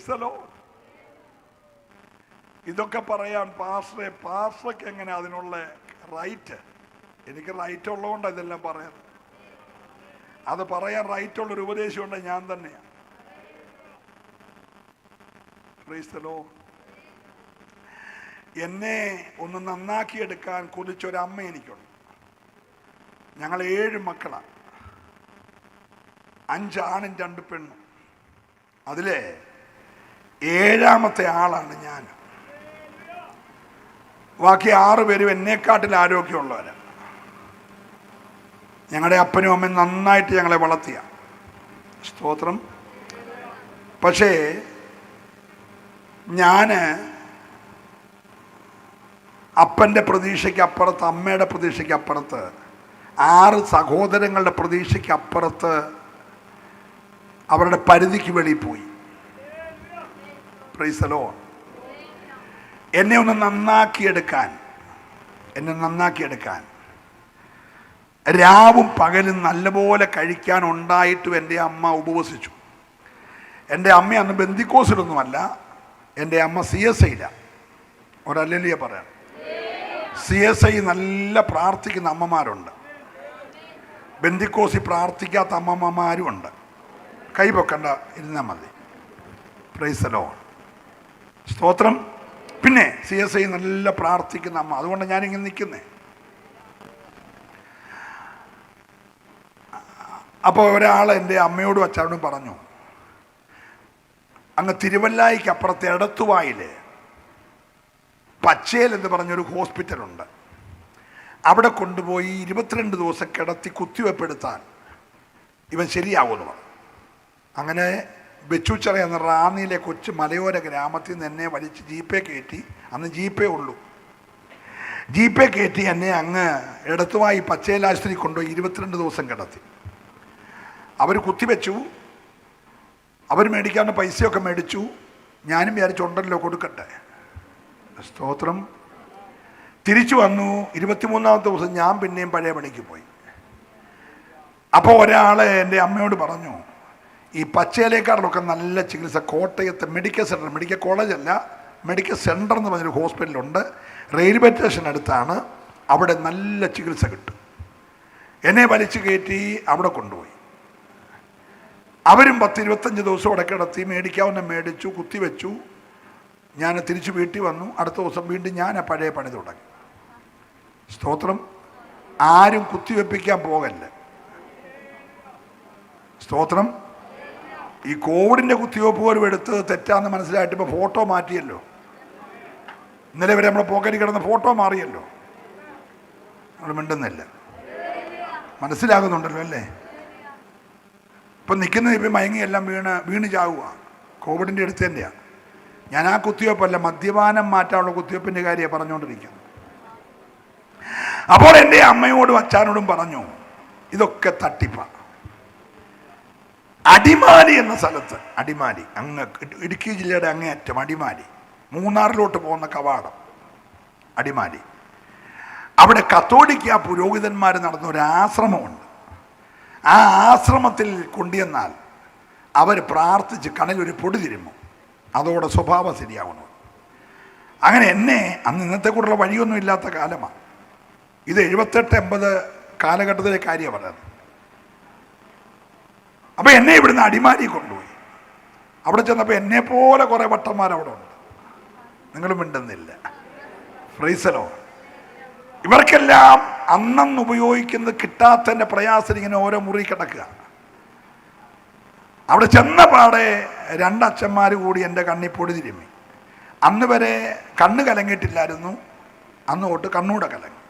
പ്രൈസലോ ഇതൊക്കെ പറയാൻ പാസ്റ്ററെ പാസ്റ്റർക്ക് എങ്ങനെ അതിനുള്ള റൈറ്റ് എനിക്ക് റൈറ്റ് ഉള്ളതുകൊണ്ടാണ് ഇതെല്ലാം പറയുന്നത് അത് പറയാൻ റൈറ്റ് ഉള്ളൊരു ഉപദേശമുണ്ട് ഞാൻ തന്നെയാണ് ക്രൈസ്തലോ എന്നെ ഒന്ന് നന്നാക്കിയെടുക്കാൻ കൊതിച്ചൊരമ്മ എനിക്കുണ്ട്. ഞങ്ങൾ ഏഴ് മക്കളാണ് അഞ്ചാണും രണ്ട് പെണ്ണും. അതിലെ ഏഴാമത്തെ ആളാണ് ഞാൻ. ബാക്കി ആറ് പേരും എന്നെക്കാട്ടിൽ ആരോഗ്യമുള്ളവരാണ് ഞങ്ങളുടെ അപ്പനും അമ്മയും നന്നായിട്ട് ഞങ്ങളെ വളർത്തിയ. സ്തോത്രം. പക്ഷേ ഞാൻ അപ്പന്റെ പ്രതീക്ഷയ്ക്ക് അപ്പുറത്ത് അമ്മയുടെ പ്രതീക്ഷയ്ക്ക് അപ്പുറത്ത് ആറ് സഹോദരങ്ങളുടെ പ്രതീക്ഷയ്ക്ക് അപ്പുറത്ത് അവരുടെ പരിധിക്ക് വെളിയിൽ പോയി. പ്രൈസലോ എന്നെ ഒന്ന് നന്നാക്കിയെടുക്കാൻ എന്നെ നന്നാക്കിയെടുക്കാൻ. രാവും പകലും നല്ലപോലെ കഴിക്കാൻ ഉണ്ടായിട്ടും എന്റെ അമ്മ ഉപവസിച്ചു. എന്റെ അമ്മ അന്ന് ബന്ദിക്കോസിലൊന്നുമല്ല എന്റെ അമ്മ സി എസ് ഐയില. ഒരല്ലിയ പറയാം. സി എസ് ഐ നല്ല പ്രാർത്ഥിക്കുന്ന അമ്മമാരുണ്ട്. ബന്ദിക്കോസി പ്രാർത്ഥിക്കാത്ത അമ്മമ്മമാരും ഉണ്ട് കൈ പൊക്കണ്ട ഇരുന്നാൽ മതി. പ്രൈസലോ സ്തോത്രം. പിന്നെ സി എസ് ഐ നല്ല പ്രാർത്ഥിക്കുന്ന അമ്മ. അതുകൊണ്ട് ഞാനിങ്ങനെ നിൽക്കുന്നേ. അപ്പോൾ ഒരാൾ എന്റെ അമ്മയോടും അച്ഛനോടും പറഞ്ഞു അങ്ങ് തിരുവല്ലായിക്ക് അപ്പുറത്തെ എടത്തുവായിൽ പച്ചേൽ എന്ന് പറഞ്ഞൊരു ഹോസ്പിറ്റലുണ്ട്. അവിടെ കൊണ്ടുപോയി ഇരുപത്തിരണ്ട് ദിവസം കിടത്തി കുത്തിവെപ്പെടുത്താൻ ഇവൻ ശരിയാവുമെന്ന് പറഞ്ഞു. അങ്ങനെ ബെച്ചുച്ചറ എന്ന റാന്നിയിലെ കൊച്ചു മലയോര ഗ്രാമത്തിൽ നിന്ന് എന്നെ വലിച്ച് ജീപ്പേ കയറ്റി. അന്ന് ജീപ്പേ ഉള്ളൂ. ജീപ്പേ കയറ്റി എന്നെ അങ്ങ് എടത്തുവായി പച്ചേലാശുപത്രി കൊണ്ടുപോയി ഇരുപത്തിരണ്ട് ദിവസം കിടത്തി. അവർ കുത്തിവെച്ചു അവർ മേടിക്കാവുന്ന പൈസയൊക്കെ മേടിച്ചു. ഞാനും വിചാരിച്ചുണ്ടല്ലോ കൊടുക്കട്ടെ. സ്തോത്രം. തിരിച്ചു വന്നു. ഇരുപത്തിമൂന്നാമത്തെ ദിവസം ഞാൻ പിന്നെയും പഴയ പണിക്ക് പോയി. അപ്പോൾ ഒരാളെ എന്റെ അമ്മയോട് പറഞ്ഞു ഈ പച്ചയിലേക്കാടിലൊക്കെ നല്ല ചികിത്സ. കോട്ടയത്ത് മെഡിക്കൽ സെന്റർ മെഡിക്കൽ കോളേജല്ല മെഡിക്കൽ സെന്റർ എന്ന് പറഞ്ഞൊരു ഹോസ്പിറ്റലുണ്ട്. റെയിൽവേ സ്റ്റേഷൻ അടുത്താണ്. അവിടെ നല്ല ചികിത്സ കിട്ടും. എന്നെ വലിച്ചു കയറ്റി അവിടെ കൊണ്ടുപോയി. അവരും പത്ത് ഇരുപത്തഞ്ച് ദിവസം അവിടെ കിടത്തി മേടിക്കാവുന്ന മേടിച്ചു കുത്തിവെച്ചു ഞാൻ തിരിച്ചു വീട്ടിൽ വന്നു. അടുത്ത ദിവസം വീണ്ടും ഞാൻ ആ പഴയ പണി തുടങ്ങി. സ്തോത്രം. ആരും കുത്തിവെപ്പിക്കാൻ പോകല്ല. സ്തോത്രം. ഈ കോവിഡിന്റെ കുത്തിവെപ്പ് പോലും എടുത്ത് തെറ്റാന്ന് മനസ്സിലായിട്ട് ഇപ്പോൾ ഫോട്ടോ മാറ്റിയല്ലോ. ഇന്നലെ വരെ നമ്മളെ പോക്കറ്റിൽ കിടന്ന ഫോട്ടോ മാറിയല്ലോ. നമ്മൾ മിണ്ടുന്നില്ല. മനസ്സിലാകുന്നുണ്ടല്ലോ അല്ലേ? ഇപ്പം നിൽക്കുന്നത് ഇപ്പം മയങ്ങിയെല്ലാം വീണ് വീണ് ചാവുക. കോവിഡിന്റെ അടുത്ത് തന്നെയാണ് ഞാൻ ആ കുത്തിവെപ്പല്ല മദ്യപാനം മാറ്റാനുള്ള കുത്തിവെപ്പിന്റെ കാര്യമാണ് പറഞ്ഞുകൊണ്ടിരിക്കുന്നത്. അപ്പോൾ എന്റെ അമ്മയോടും അച്ഛനോടും പറഞ്ഞു ഇതൊക്കെ തട്ടിപ്പ. അടിമാലി എന്ന സ്ഥലത്ത് അടിമാലി അങ്ങ് ഇടുക്കി ജില്ലയുടെ അങ്ങേയറ്റം അടിമാലി മൂന്നാറിലോട്ട് പോകുന്ന കവാടം അടിമാലി. അവിടെ കത്തോലിക്ക പുരോഹിതന്മാർ നടന്ന ഒരു ആശ്രമമുണ്ട്. ആ ആശ്രമത്തിൽ കൊണ്ടുവന്നാൽ അവർ പ്രാർത്ഥിച്ച് കണലൊരു പൊടി തിരുമ്മും. അതോടെ സ്വഭാവം ശരിയാവണം അങ്ങനെ എന്നെ അന്ന് ഇന്നത്തെ കൂടെയുള്ള വഴിയൊന്നും ഇല്ലാത്ത കാലമാണ്. ഇത് എഴുപത്തെട്ട് എൺപത് കാലഘട്ടത്തിലെ കാര്യമാണ് പറയുന്നത് അപ്പം എന്നെ ഇവിടുന്ന് അടിമാലി കൊണ്ടുപോയി. അവിടെ ചെന്നപ്പോൾ എന്നെ പോലെ കുറേ വട്ടന്മാർ അവിടെ ഉണ്ട്. നിങ്ങളും മിണ്ടുന്നില്ല. ഫ്രൈസലോ? ഇവർക്കെല്ലാം അന്നന്ന് ഉപയോഗിക്കുന്നത് കിട്ടാത്തതിന്റെ പ്രയാസം ഇങ്ങനെ ഓരോ മുറി കിടക്കുക. അവിടെ ചെന്ന പാടെ രണ്ടച്ഛന്മാർ കൂടി എന്റെ കണ്ണിൽ പൊടി തിരുമ്മി. അന്ന് വരെ കണ്ണ് കലങ്ങിയിട്ടില്ലായിരുന്നു. അന്ന് തൊട്ട് കണ്ണൂടെ കലങ്ങി.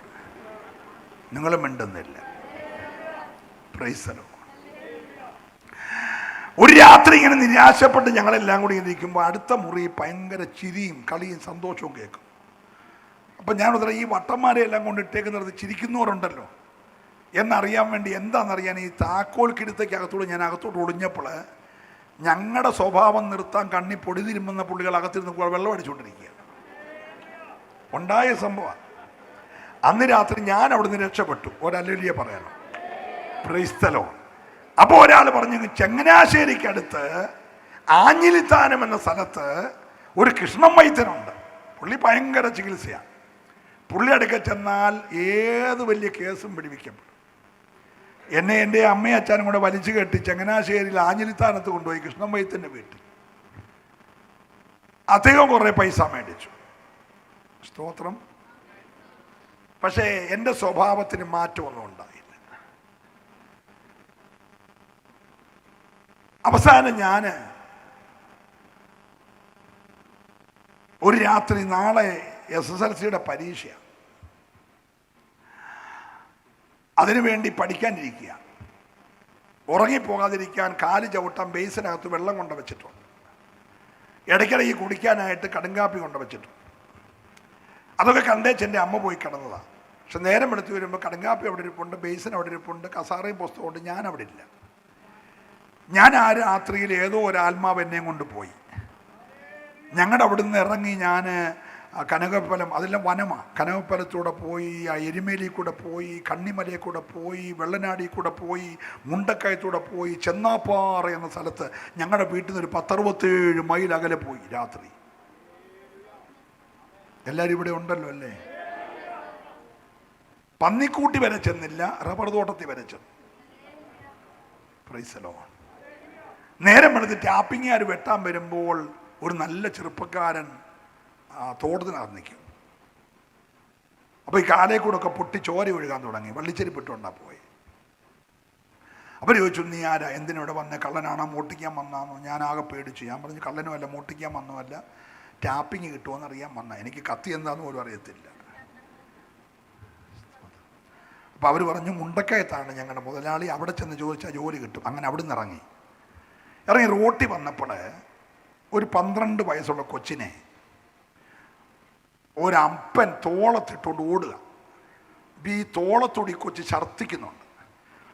നിങ്ങൾ മിണ്ടുന്നില്ല. പ്രൈസലോ ഒരു രാത്രി ഇങ്ങനെ നിരാശപ്പെട്ട് ഞങ്ങളെല്ലാം കൂടി ഇങ്ങനെ ഇരിക്കുമ്പോൾ അടുത്ത മുറി ഭയങ്കര ചിരിയും കളിയും സന്തോഷവും കേൾക്കും. അപ്പം ഞാൻ ഉത്തരം ഈ വട്ടന്മാരെ എല്ലാം കൊണ്ട് ഇട്ടേക്കുന്നിടത്ത് ചിരിക്കുന്നവരുണ്ടല്ലോ. എന്നറിയാൻ വേണ്ടി എന്താണെന്നറിയാൻ ഈ താക്കോൽ കിടുത്തേക്ക് അകത്തോട് ഞാൻ അകത്തോട്ട് ഒളിഞ്ഞപ്പോൾ ഞങ്ങളുടെ സ്വഭാവം നിർത്താൻ കണ്ണി പൊടി തിരുമ്പുന്ന പുള്ളികൾ അകത്തിരുന്ന് വെള്ളം അടിച്ചുകൊണ്ടിരിക്കുക ഉണ്ടായ സംഭവം. അന്ന് രാത്രി ഞാൻ അവിടുന്ന് രക്ഷപ്പെട്ടു. ഒരല്ലിയ പറയണം. ക്രൈസ്തലോ അപ്പോൾ ഒരാൾ പറഞ്ഞു ചങ്ങനാശ്ശേരിക്കടുത്ത് ആഞ്ഞിലിത്താനം എന്ന സ്ഥലത്ത് ഒരു കൃഷ്ണൻ വൈദ്യനുണ്ട് പുള്ളി ഭയങ്കര ചികിത്സയാണ് പുള്ളി അടുക്ക ചെന്നാൽ ഏത് വലിയ കേസും പിടിവിക്കപ്പെടും. എന്നെ എന്റെ അമ്മയും അച്ഛനും കൂടെ വലിച്ചു കെട്ടി ചങ്ങനാശ്ശേരിയിൽ ആഞ്ഞിലിത്താനത്ത് കൊണ്ടുപോയി കൃഷ്ണൻ വൈദ്യന്റെ വീട്ടിൽ. അദ്ദേഹം കുറേ പൈസ മേടിച്ചു. സ്തോത്രം. പക്ഷേ എന്റെ സ്വഭാവത്തിന് മാറ്റമൊന്നും ഉണ്ടായില്ല. അവസാനം ഞാൻ ഒരു രാത്രി നാളെ എസ് എസ് എൽ സിയുടെ പരീക്ഷയാണ്. അതിനുവേണ്ടി പഠിക്കാനിരിക്കുക. ഉറങ്ങിപ്പോകാതിരിക്കാൻ കാൽ ചവിട്ടാൻ ബേസിനകത്ത് വെള്ളം കൊണ്ട് വെച്ചിട്ടുണ്ട്. ഇടയ്ക്കിടയ്ക്ക് കുടിക്കാനായിട്ട് കടുങ്കാപ്പി കൊണ്ട് വെച്ചിട്ടുണ്ട്. അതൊക്കെ കണ്ടേച്ച് എന്റെ അമ്മ പോയി കിടന്നതാണ് പക്ഷെ നേരം എടുത്ത് വരുമ്പോൾ കടുങ്കാപ്പി അവിടെ ഇരിപ്പുണ്ട് ബേസിൻ അവിടെ ഇരിപ്പുണ്ട് കസാറയും പുസ്തകമുണ്ട് ഞാൻ അവിടെ ഇല്ല. ഞാൻ ആ രാത്രിയിൽ ഏതോ ഒരു ആത്മാവ് എന്നെയും കൊണ്ട് പോയി. ഞങ്ങളുടെ അവിടെ നിന്ന് ഇറങ്ങി ഞാൻ കനകപ്പലം അതെല്ലാം വനമാണ് കനകപ്പലത്തൂടെ പോയി ആ എരുമേലി കൂടെ പോയി കണ്ണിമലയിൽ കൂടെ പോയി വെള്ളനാടി കൂടെ പോയി മുണ്ടക്കയത്തൂടെ പോയി ചെന്നാപ്പാറ എന്ന സ്ഥലത്ത് ഞങ്ങളുടെ വീട്ടിൽ നിന്ന് ഒരു പത്തറുപത്തേഴ് മൈൽ അകലെ പോയി രാത്രി. എല്ലാവരും ഇവിടെ ഉണ്ടല്ലോ അല്ലേ? പന്നിക്കൂട്ടി വരെ ചെന്നില്ല റബ്ബർ തോട്ടത്തിൽ വരെ ചെന്നു. പ്രൈസലോ നേരം വെളുത്ത് ടാപ്പിങ്ങുകാർ വെട്ടാൻ വരുമ്പോൾ ഒരു നല്ല ചെറുപ്പക്കാരൻ തോട്ടത്തിനകത്ത് നിൽക്കും. അപ്പോൾ ഈ കാലേ കൂടെ ഒക്കെ പൊട്ടി ചോര ഒഴുകാൻ തുടങ്ങി. വള്ളിച്ചെരിപ്പിട്ടുണ്ടാ പോയി. അവർ ചോദിച്ചു നീ ആരാ? എന്തിനിവിടെ വന്നേ? കള്ളനാണോ? മോട്ടിക്കാൻ വന്നാന്നോ ആകെ പേടിച്ചു. ഞാൻ പറഞ്ഞു കള്ളനുമല്ല മോട്ടിക്കാൻ വന്നതല്ല. ടാപ്പിങ് കിട്ടുമോ അറിയാൻ വന്ന എനിക്ക് കത്തി എന്താന്ന് പോലും അറിയത്തില്ല. അപ്പോൾ അവർ പറഞ്ഞു മുണ്ടക്കയത്താണ് ഞങ്ങളുടെ മുതലാളി. അവിടെ ചെന്ന് ചോദിച്ചാൽ ജോലി കിട്ടും. അങ്ങനെ അവിടെ നിന്ന് ഇറങ്ങി. ഇറങ്ങി റോട്ടി വന്നപ്പോൾ ഒരു പന്ത്രണ്ട് വയസ്സുള്ള കൊച്ചിനെ ഒരപ്പൻ തോളത്തിട്ടുകൊണ്ട് ഓടുക. ഈ തോളത്തോടി കൊച്ച് ഛർദ്ദിക്കുന്നുണ്ട്.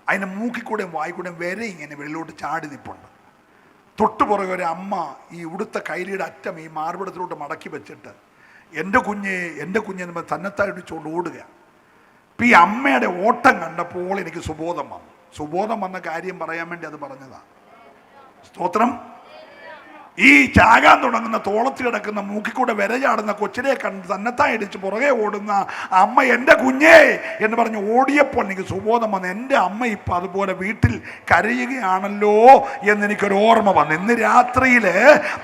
അതിന്റെ മൂക്കിക്കൂടെയും വായിക്കൂടെയും വരെ ഇങ്ങനെ വെള്ളിലോട്ട് ചാടി നിൽപ്പുണ്ട് തൊട്ടു പുറകെ ഒരു അമ്മ ഈ ഉടുത്ത കൈലിയുടെ അറ്റം ഈ മാർബിടത്തിലോട്ട് മടക്കി വെച്ചിട്ട് എന്റെ കുഞ്ഞ് എന്റെ കുഞ്ഞെന്ന് തന്നെത്തായിടിച്ചുകൊണ്ട് ഓടുക. ഈ അമ്മയുടെ ഓട്ടം കണ്ടപ്പോൾ എനിക്ക് സുബോധം വന്നു. സുബോധം വന്ന കാര്യം പറയാൻ വേണ്ടി അത് പറഞ്ഞതാ. സ്തോത്രം. ഈ ചാകാൻ തുടങ്ങുന്ന തോളത്ത് കിടക്കുന്ന മൂക്കിക്കൂടെ വിരചാടുന്ന കൊച്ചിനെ കണ്ട് തന്നെത്താൻ ഇടിച്ച് പുറകെ ഓടുന്ന അമ്മ എന്റെ കുഞ്ഞേ എന്ന് പറഞ്ഞ് ഓടിയപ്പോൾ എനിക്ക് സുബോധം വന്നു. എന്റെ അമ്മ ഇപ്പം അതുപോലെ വീട്ടിൽ കരയുകയാണല്ലോ എന്നെനിക്കൊരു ഓർമ്മ വന്നു. ഇന്ന് രാത്രിയിൽ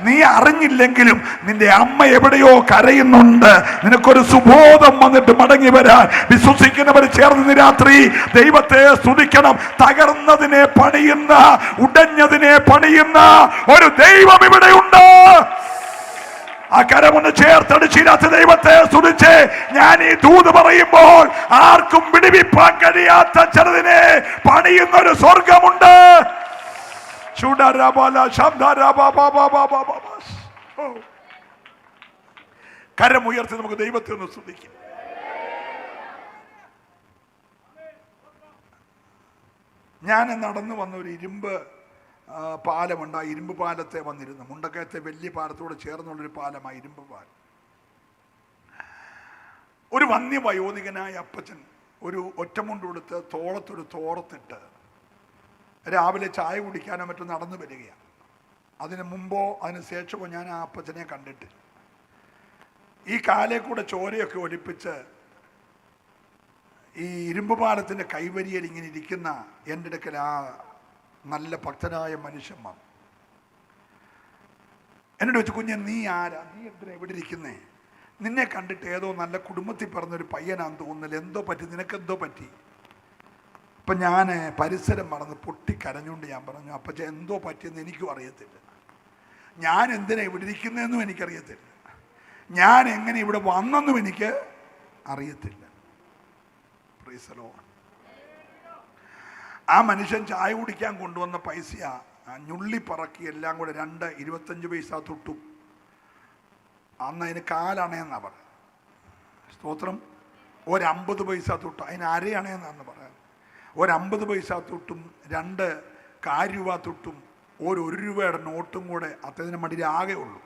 നീ അറിഞ്ഞില്ലെങ്കിലും നിന്റെ അമ്മ എവിടെയോ കരയുന്നുണ്ട്. നിനക്കൊരു സുബോധം വന്നിട്ട് മടങ്ങി വരാൻ വിശ്വസിക്കുന്നവർ ചേർന്ന് രാത്രി ദൈവത്തെ സ്തുതിക്കണം. തകർന്നതിനെ പണിയുന്ന ഉടഞ്ഞതിനെ പണിയുന്ന ഒരു ദൈവം ഇവിടെയുണ്ട് ആ കരമൊന്ന് ചേർത്തടിച്ചില്ലാത്ത ദൈവത്തെ സ്തുതിച്ച് ഞാൻ ഈ ദൂത് പറയുമ്പോൾ ആർക്കും വിടിവിപ്പാൻ കഴിയാത്ത ചിലതിനെ പണിയുന്ന ഒരു സ്വർഗമുണ്ട്. കരമുയർത്തി നമുക്ക് ദൈവത്തെ ഒന്ന് സ്തുതിക്കും. ഞാൻ നടന്നു വന്ന ഒരു ഇരുമ്പ് പാലമുണ്ട്. ആ ഇരുമ്പ് പാലത്തെ വന്നിരുന്നു. മുണ്ടക്കയത്തെ വലിയ പാലത്തോട് ചേർന്നുള്ളൊരു പാലമാണ് ഇരുമ്പ് പാലം. ഒരു വന്യ വയോധികനായ അപ്പച്ചൻ ഒരു ഒറ്റമുണ്ട് കൊടുത്ത് തോളത്തൊരു തോറത്തിട്ട് രാവിലെ ചായ കുടിക്കാനോ മറ്റോ നടന്നു വരികയാണ് അതിന് മുമ്പോ അതിന് ശേഷമോ ഞാൻ ആ അപ്പച്ചനെ കണ്ടിട്ട്. ഈ കാലേ കൂടെ ചോരയൊക്കെ ഒലിപ്പിച്ച് ഈ ഇരുമ്പ് പാലത്തിന്റെ കൈവരിയിൽ ഇങ്ങനെ ഇരിക്കുന്ന എന്റെ അടുക്കൽ ആ നല്ല ഭക്തനായ മനുഷ്യന്മാർ. എന്നോട് വെച്ച് കുഞ്ഞെ നീ ആരാ? നീ എന്തിനാ എവിടെ ഇരിക്കുന്നേ? നിന്നെ കണ്ടിട്ട് ഏതോ നല്ല കുടുംബത്തിൽ പറഞ്ഞൊരു പയ്യനാന്ന് തോന്നുന്നില്ല. എന്തോ പറ്റി? നിനക്കെന്തോ പറ്റി? അപ്പം ഞാൻ പരിസരം മറന്ന് പൊട്ടിക്കരഞ്ഞുകൊണ്ട് ഞാൻ പറഞ്ഞു അപ്പച്ച എന്തോ പറ്റിയെന്ന് എനിക്കും അറിയത്തില്ല. ഞാൻ എന്തിനാ ഇവിടെ ഇരിക്കുന്നതെന്നും എനിക്കറിയത്തില്ല. ഞാൻ എങ്ങനെ ഇവിടെ വന്നെന്നും എനിക്ക് അറിയത്തില്ല. പ്രീസലോ. ആ മനുഷ്യൻ ചായ കുടിക്കാൻ കൊണ്ടുവന്ന പൈസ ഞുള്ളി പറക്കി എല്ലാം കൂടെ രണ്ട് ഇരുപത്തഞ്ച് പൈസ തൊട്ടു. അന്ന് അതിന് കാലണയെന്നാ പറയാം. സ്തോത്രം. ഒരമ്പത് പൈസ തൊട്ടു. അതിന് അരയണയെന്നാന്ന് പറയാം. ഒരമ്പത് പൈസ തൊട്ടും രണ്ട് കാൽ രൂപ തൊട്ടും ഒരു രൂപയുടെ നോട്ടും കൂടെ അദ്ദേഹത്തിന് മടിയിൽ ആകെ ഉള്ളൂ.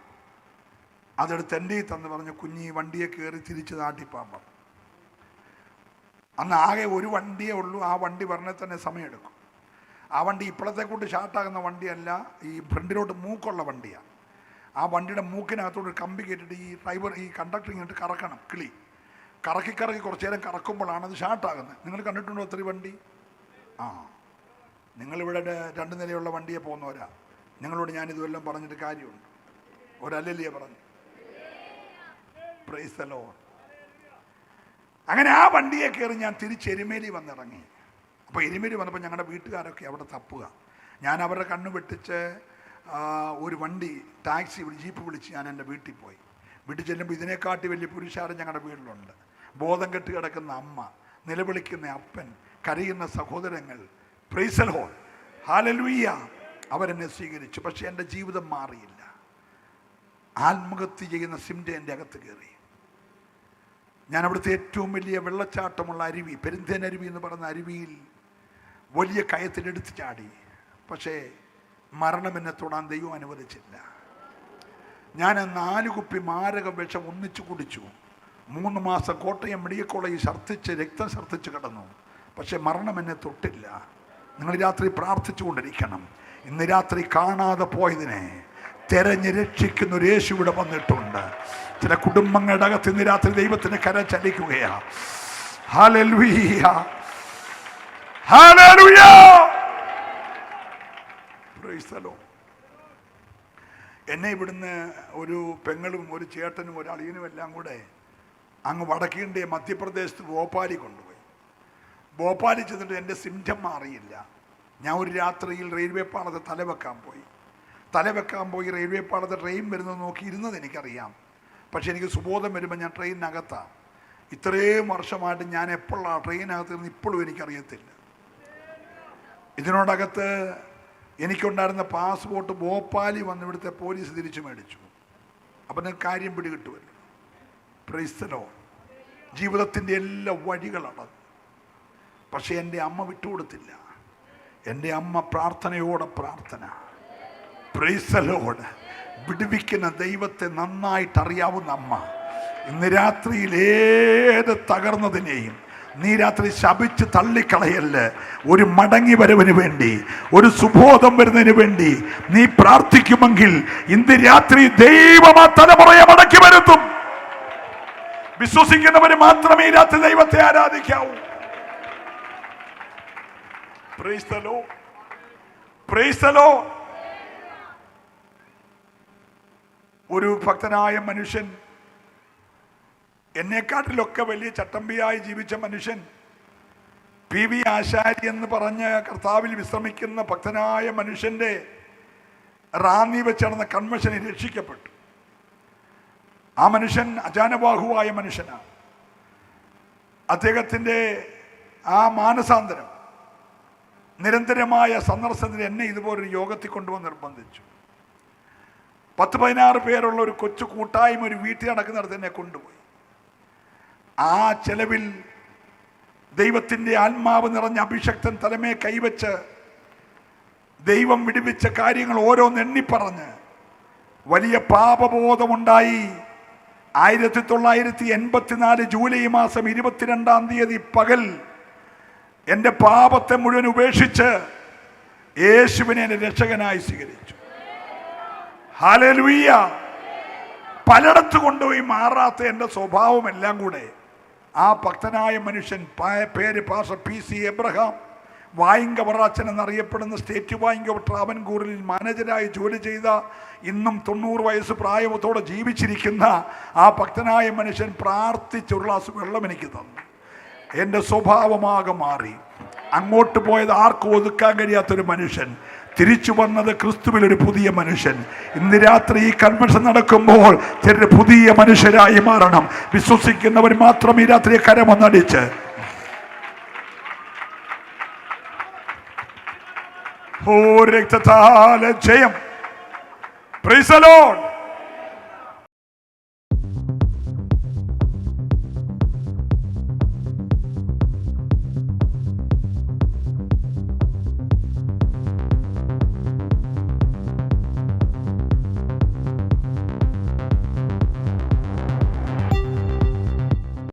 അതെടുത്ത് എന്റെ തന്ന് പറഞ്ഞ കുഞ്ഞി വണ്ടിയെ കയറി തിരിച്ച് നാട്ടിപ്പാൻ പറഞ്ഞു. അന്ന് ആകെ ഒരു വണ്ടിയേ ഉള്ളൂ. ആ വണ്ടി പറഞ്ഞാൽ തന്നെ സമയമെടുക്കും. ആ വണ്ടി ഇപ്പോഴത്തെ കൊണ്ട് ഷാർട്ടാകുന്ന വണ്ടിയല്ല ഈ ഫ്രണ്ടിലോട്ട് മൂക്കുള്ള വണ്ടിയാണ് ആ വണ്ടിയുടെ മൂക്കിനകത്തോട് കമ്പി കേട്ടിട്ട് ഈ ഡ്രൈവർ ഈ കണ്ടക്ടർ ഇങ്ങോട്ട് കറക്കണം കിളി. കറക്കി കറക്കി കുറച്ച് നേരം കറക്കുമ്പോഴാണ് അത് ഷാർട്ടാകുന്നത്. നിങ്ങൾ കണ്ടിട്ടുണ്ടോ ഒത്തിരി വണ്ടി? ആ. നിങ്ങളിവിടെ രണ്ട് നിലയുള്ള വണ്ടിയെ പോകുന്നവരാ. നിങ്ങളോട് ഞാൻ ഇതുവെല്ലാം പറഞ്ഞിട്ട് കാര്യമുണ്ട്. ഒരല്ലേ പറഞ്ഞു. Praise Lord. അങ്ങനെ ആ വണ്ടിയെ കയറി ഞാൻ തിരിച്ച് എരുമേലി വന്നിറങ്ങി. അപ്പോൾ എരുമേലി വന്നപ്പോൾ ഞങ്ങളുടെ വീട്ടുകാരൊക്കെ അവിടെ തപ്പുക. ഞാൻ അവരുടെ കണ്ണു വെട്ടിച്ച് ഒരു വണ്ടി ടാക്സി ജീപ്പ് വിളിച്ച് ഞാൻ എന്റെ വീട്ടിൽ പോയി. വീട്ടിൽ ചെല്ലുമ്പോൾ ഇതിനെക്കാട്ടി വലിയ പുരുഷാരം ഞങ്ങളുടെ വീട്ടിലുണ്ട്. ബോധം കെട്ട് കിടക്കുന്ന അമ്മ നിലവിളിക്കുന്ന അപ്പൻ കരയുന്ന സഹോദരങ്ങൾ പ്രൈസൽ ഹോൾ ഹാലലുയ്യ അവരെന്നെ സ്വീകരിച്ചു. പക്ഷേ എന്റെ ജീവിതം മാറിയില്ല. ആത്മഹത്യ ചെയ്യുന്ന സിംഡ എന്റെ അകത്ത് കയറി. ഞാൻ അവിടുത്തെ ഏറ്റവും വലിയ വെള്ളച്ചാട്ടമുള്ള അരുവി പെരുന്തേൻ അരുവി എന്ന് പറയുന്ന അരുവിയിൽ വലിയ കയത്തിലെടുത്ത് ചാടി. പക്ഷേ മരണം എന്നെ തൊടാൻ ദൈവം അനുവദിച്ചില്ല. ഞാൻ നാല് കുപ്പി മാരക വിഷം ഒന്നിച്ചു കുടിച്ചു. മൂന്ന് മാസം കോട്ടയം മെഡിക്കൽ കോളേജിൽ ഛർദ്ദിച്ച് രക്തം ഛർദ്ദിച്ച് കിടന്നു. പക്ഷേ മരണം എന്നെ തൊട്ടില്ല. നിങ്ങൾ രാത്രി പ്രാർത്ഥിച്ചുകൊണ്ടിരിക്കണം. ഇന്ന് രാത്രി കാണാതെ പോയതിനെ തെരഞ്ഞ് രക്ഷിക്കുന്ന ഒരു യേശു ഇവിടെ വന്നിട്ടുണ്ട്. ചില കുടുംബങ്ങളുടെ അകത്ത് ഇന്ന് രാത്രി ദൈവത്തിന് കര ചലിക്കുകയാണ് എന്നെ ഇവിടുന്ന് ഒരു പെങ്ങളും ഒരു ചേട്ടനും ഒരു അളിയനും എല്ലാം കൂടെ അങ്ങ് വടക്കേണ്ട മധ്യപ്രദേശത്ത് ഭോപ്പാലി കൊണ്ടുപോയി. ഭോപ്പാലി ചെന്നിട്ട് എന്റെ സിംറ്റം മാറിയില്ല. ഞാൻ ഒരു രാത്രിയിൽ റെയിൽവേ പാളത്ത് തലവെക്കാൻ പോയി. തലവെക്കാൻ പോയി റെയിൽവേ പാളത്ത് ട്രെയിൻ വരുന്നത് നോക്കി ഇരുന്നത് എനിക്കറിയാം. പക്ഷെ എനിക്ക് സുബോധം വരുമ്പോൾ ഞാൻ ട്രെയിനിനകത്താണ് ഇത്രയും വർഷമായിട്ട് ഞാൻ എപ്പോഴാണ് ട്രെയിനകത്ത് ഇരുന്ന് ഇപ്പോഴും എനിക്കറിയത്തില്ല. ഇതിനോടകത്ത് എനിക്കുണ്ടായിരുന്ന പാസ്പോർട്ട് ഭോപ്പാലി വന്ന് ഇവിടുത്തെ പോലീസ് തിരിച്ചു മേടിച്ചു. അപ്പം നിങ്ങൾക്ക് കാര്യം പിടികിട്ടുമല്ലോ. പ്രൈസ്തലോ ജീവിതത്തിന്റെ എല്ലാ വഴികളടങ്ങും. പക്ഷേ എന്റെ അമ്മ വിട്ടുകൊടുത്തില്ല. എന്റെ അമ്മ പ്രാർത്ഥനയോടെ പ്രാർത്ഥന. പ്രൈസലോട് വിടുവിക്കുന്ന ദൈവത്തെ നന്നായിട്ട് അറിയാവുന്ന അമ്മ. ഇന്ന് രാത്രിയിൽ ഏത് തകർന്നതിനെയും നീ രാത്രി ശപിച്ച് തള്ളിക്കളയല്ല? ഒരു മടങ്ങി വരവിന് വേണ്ടി ഒരു സുബോധം വരുന്നതിന് വേണ്ടി നീ പ്രാർത്ഥിക്കുമെങ്കിൽ ഇന്ന് രാത്രി ദൈവം ആ തലമുറയെ മടക്കി വരുത്തും. വിശ്വസിക്കുന്നവർ മാത്രമേ രാത്രി ദൈവത്തെ ആരാധിക്കാവൂ. പ്രൈസ്തലോ the ഒരു ഭക്തനായ മനുഷ്യൻ എന്നെക്കാട്ടിലൊക്കെ വലിയ ചട്ടമ്പിയായി ജീവിച്ച മനുഷ്യൻ പി വി ആശാരി എന്ന് പറഞ്ഞ കർത്താവിൽ വിശ്രമിക്കുന്ന ഭക്തനായ മനുഷ്യന്റെ റാന്നി വെച്ച് നടന്ന കൺവെൻഷനിൽ രക്ഷിക്കപ്പെട്ടു. ആ മനുഷ്യൻ അജാനബാഹുവായ മനുഷ്യനാണ്. അദ്ദേഹത്തിന്റെ ആ മാനസാന്തരം നിരന്തരമായ സന്ദർശനത്തിന് എന്നെ ഇതുപോലൊരു യോഗത്തിൽ കൊണ്ടുവന്ന് നിർബന്ധിച്ചു. പത്ത് പതിനാറ് പേരുള്ള ഒരു കൊച്ചു കൂട്ടായ്മ ഒരു വീട്ടിൽ നടക്കുന്നിടത്ത് എന്നെ കൊണ്ടുപോയി. ആ ചെലവിൽ ദൈവത്തിന്റെ ആത്മാവ് നിറഞ്ഞ അഭിഷക്തൻ തലമേ കൈവച്ച് ദൈവം വിടുവിച്ച കാര്യങ്ങൾ ഓരോന്ന് എണ്ണിപ്പറഞ്ഞ് വലിയ പാപബോധമുണ്ടായി. ആയിരത്തി തൊള്ളായിരത്തി എൺപത്തിനാല് ജൂലൈ മാസം ഇരുപത്തിരണ്ടാം തീയതി പകൽ എന്റെ പാപത്തെ മുഴുവൻ ഉപേക്ഷിച്ച് യേശുവിനെ രക്ഷകനായി സ്വീകരിച്ചു. ഹാലലുയ്യ പലയിടത്ത് കൊണ്ടുപോയി മാറാത്ത എന്റെ സ്വഭാവമെല്ലാം കൂടെ. ആ ഭക്തനായ മനുഷ്യൻ പേര് പാസ പി സി എബ്രഹാം. വായിങ്കവറാച്ചൻ എന്നറിയപ്പെടുന്ന സ്റ്റേറ്റ് ഓഫ് ട്രാവൻകൂറിൽ മാനേജരായി ജോലി ചെയ്ത ഇന്നും തൊണ്ണൂറ് വയസ്സ് പ്രായത്തോടെ ജീവിച്ചിരിക്കുന്ന ആ ഭക്തനായ മനുഷ്യൻ പ്രാർത്ഥിച്ചുള്ള വെള്ളം എനിക്ക് തന്നു. എന്റെ സ്വഭാവമാകെ മാറി. അങ്ങോട്ട് പോയത് ആർക്കും ഒതുക്കാൻ കഴിയാത്തൊരു മനുഷ്യൻ. തിരിച്ചു വന്നത് ക്രിസ്തുവിൽ ഒരു പുതിയ മനുഷ്യൻ. ഇന്ന് രാത്രി ഈ കൺവെൻഷൻ നടക്കുമ്പോൾ ചിലർ പുതിയ മനുഷ്യരായി മാറണം. വിശ്വസിക്കുന്നവർ മാത്രം ഈ രാത്രി കരമൊന്നടിച്ച്. ഓ രക്തത്താല ജയം.